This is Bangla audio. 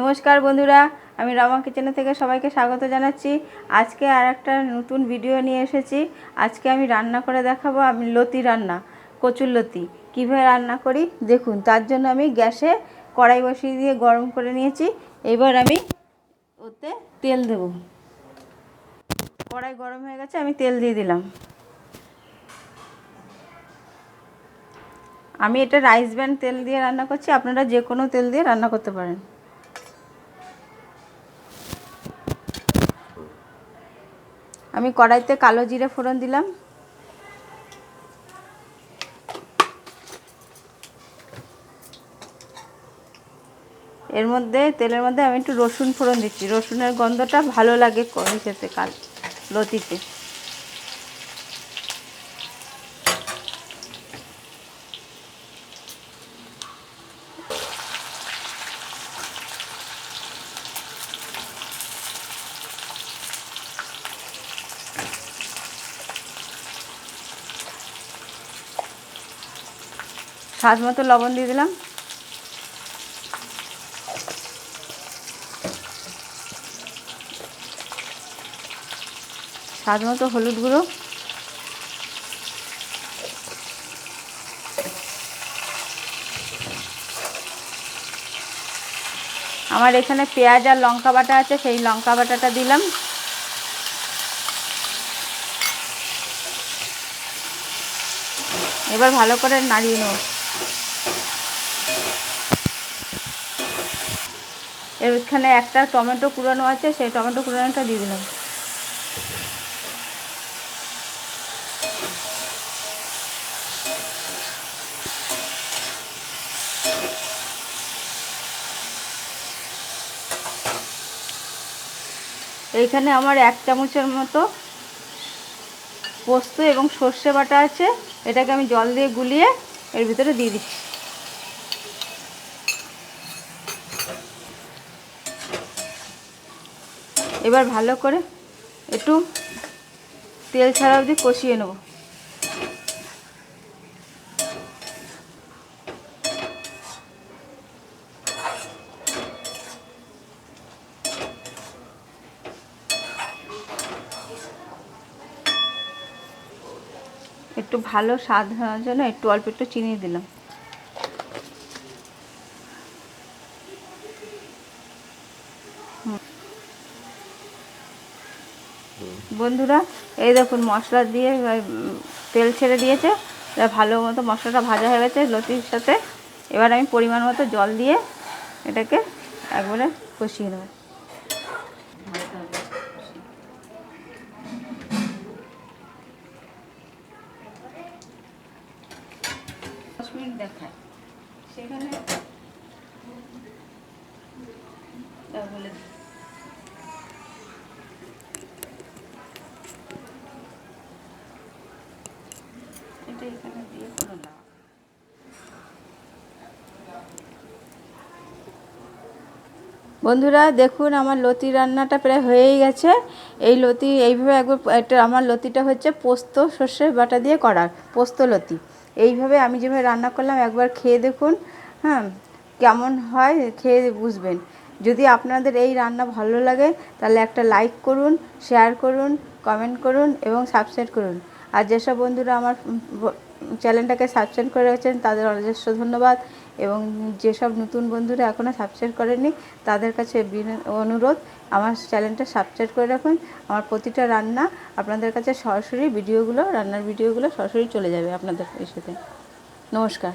নমস্কার বন্ধুরা, আমি রমা কিচেনে থেকে সবাইকে স্বাগত জানাচ্ছি। আজকে আর একটা নতুন ভিডিও নিয়ে এসেছি। আজকে আমি রান্না করে দেখাবো, আমি লতি রান্না, কচুর লতি। কীভাবে রান্না করি? দেখুন, তার জন্য আমি গ্যাসে কড়াই বসিয়ে দিয়ে গরম করে নিয়েছি। এবার আমি ওতে তেল দেব। কড়াই গরম হয়ে গেছে, আমি তেল দিয়ে দিলাম। আমি এটা রাইস ব্যান্ড তেল দিয়ে রান্না করছি, আপনারা যে কোনো তেল দিয়ে রান্না করতে পারেন। আমি কড়াইতে কালো জিরে ফোড়ন দিলাম। এর মধ্যে, তেলের মধ্যে আমি একটু রসুন ফোড়ন দিচ্ছি। রসুনের গন্ধটা ভালো লাগে খেতে কাল লতিতে। স্বাদ মতো লবণ দিয়ে দিলাম। স্বাদ মতো হলুদ গুঁড়ো। আমার এখানে পেঁয়াজ আর লঙ্কা বাটা আছে, সেই লঙ্কা বাটাটা দিলাম। এবার ভালো করে নাড়িয়ে নেব। এখানে একটা টমেটো কুড়ানো আছে, সেই টমেটো কুড়ানোটা দিয়ে দিলাম। এইখানে আমার এক চামচের মতো পোস্ত এবং সর্ষে বাটা আছে, এটাকে আমি জল দিয়ে গুলিয়ে এর ভিতরে দিয়ে দিচ্ছি। এবার ভালো করে একটু তেল ছাড়া অবধি কষিয়ে নেব। একটু ভালো স্বাদ হওয়ার জন্য একটু অল্প একটু চিনি দিলাম। বন্ধুরা, এই দেখুন মশলা দিয়ে তেল ছেড়ে দিয়েছে। ভালো মতো মশলাটা ভাজা হয়ে গেছে লতির সাথে। এবার আমি পরিমাণ মতো জল দিয়ে এটাকে একবারে কষিয়ে নেব। দেখায়। সেখানে বলে এটা এখানে দিয়ে কোনো লাভ বন্ধুরা, দেখুন আমার লতি রান্নাটা প্রায় হয়েই গেছে। এই লতি এইভাবে একবার এটা আমার লতিটা হচ্ছে পোস্ত সর্ষে বাটা দিয়ে করার পোস্ত লতি। এইভাবে আমি যেভাবে রান্না করলাম, একবার খেয়ে দেখুন হ্যাঁ কেমন হয় খেয়ে বুঝবেন। যদি আপনাদের এই রান্না ভালো লাগে, তাহলে একটা লাইক করুন শেয়ার করুন কমেন্ট করুন এবং সাবস্ক্রাইব করুন। আর যেসব বন্ধুরা আমার চ্যানেলটাকে সাবস্ক্রাইব করে রেখেছেন, তাদের অজস্র ধন্যবাদ। এবং যেসব নতুন বন্ধুরা এখনও সাবস্ক্রাইব করেনি তাদের কাছে অনুরোধ, আমার চ্যানেলটা সাবস্ক্রাইব করে রাখুন। আমার প্রতিটা রান্না আপনাদের কাছে সরাসরি, ভিডিওগুলো, রান্নার ভিডিওগুলো সরাসরি চলে যাবে আপনাদের সাথে। নমস্কার।